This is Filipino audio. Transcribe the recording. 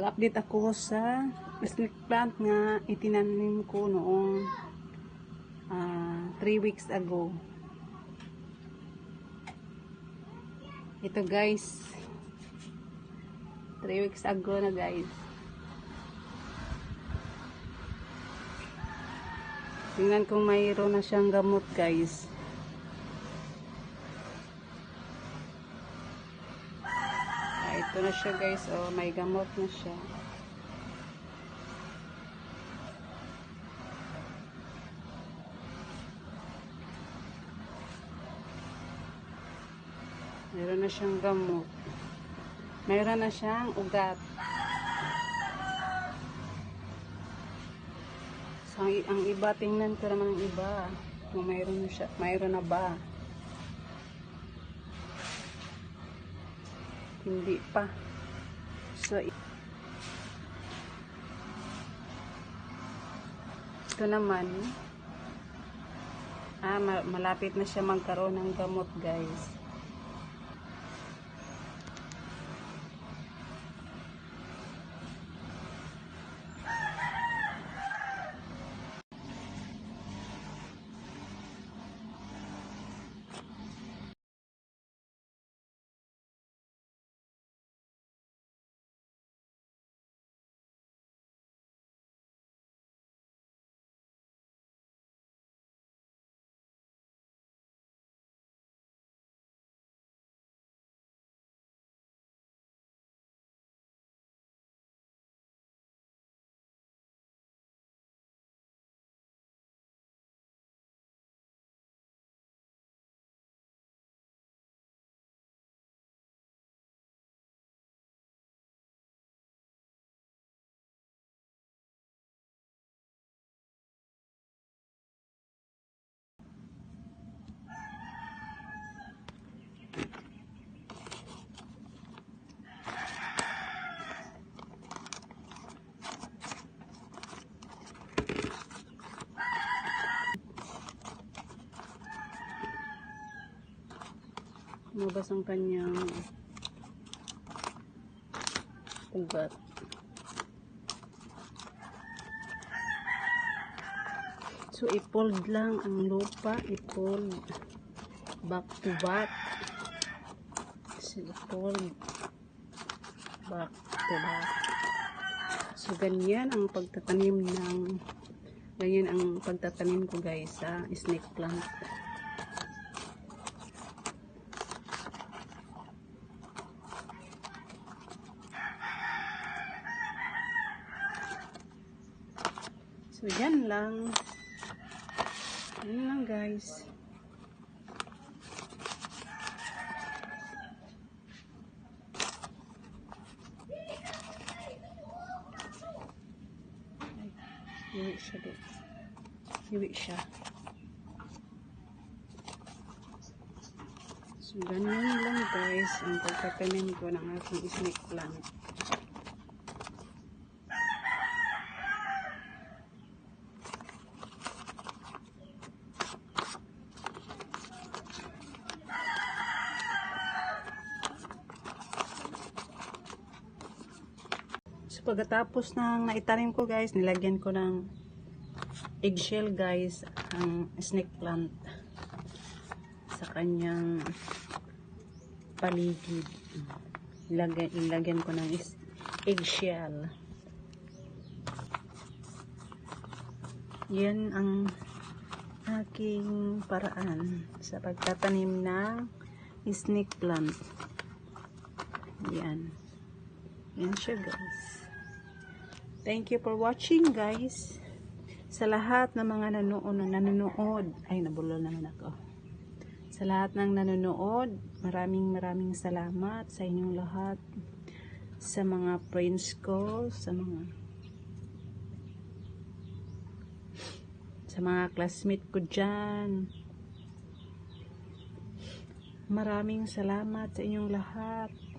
Mag-update ako sa snake plant nga itinanim ko noong 3 weeks ago. Ito guys. 3 weeks ago na guys. Tingnan kung mayroon na siyang gamot guys. Ah, ito na siya guys. Oh, may gamot na siya. Meron na siyang gamot. Meron na siyang ugat. So, ang, iba, tingnan ko naman ang iba. Kung mayroon na siya, mayroon na ba? Hindi pa. So, ito naman, ah, ma- malapit na siya magkaroon ng gamot, guys. Lumabas ang kanyang ugat. So, i-fold lang ang lupa. I-fold back to back. So, i-fold back to back. So, ganyan ang pagtatanim ng ganyan ang pagtatanim ko guys sa snake plant. So, yan lang. Yan lang, guys. Hiwi siya doon. Hiwi siya. So, ganyan lang, guys, ang pagtatanim ko ng aking snake plant. So, pagkatapos ng naitanim ko guys, nilagyan ko ng eggshell guys, ang snake plant sa kanyang paligid. Ilagyan, ilagyan ko ng eggshell. Yan ang aking paraan sa pagtatanim ng snake plant. Yan. Yan siya guys. Thank you for watching guys. Sa lahat ng mga nanonood, nanonood, ay nabulol naman ako. Sa lahat ng nanonood, maraming maraming salamat sa inyong lahat. Sa mga friends ko, sa mga sa mga classmate ko dyan. Maraming salamat sa inyong lahat.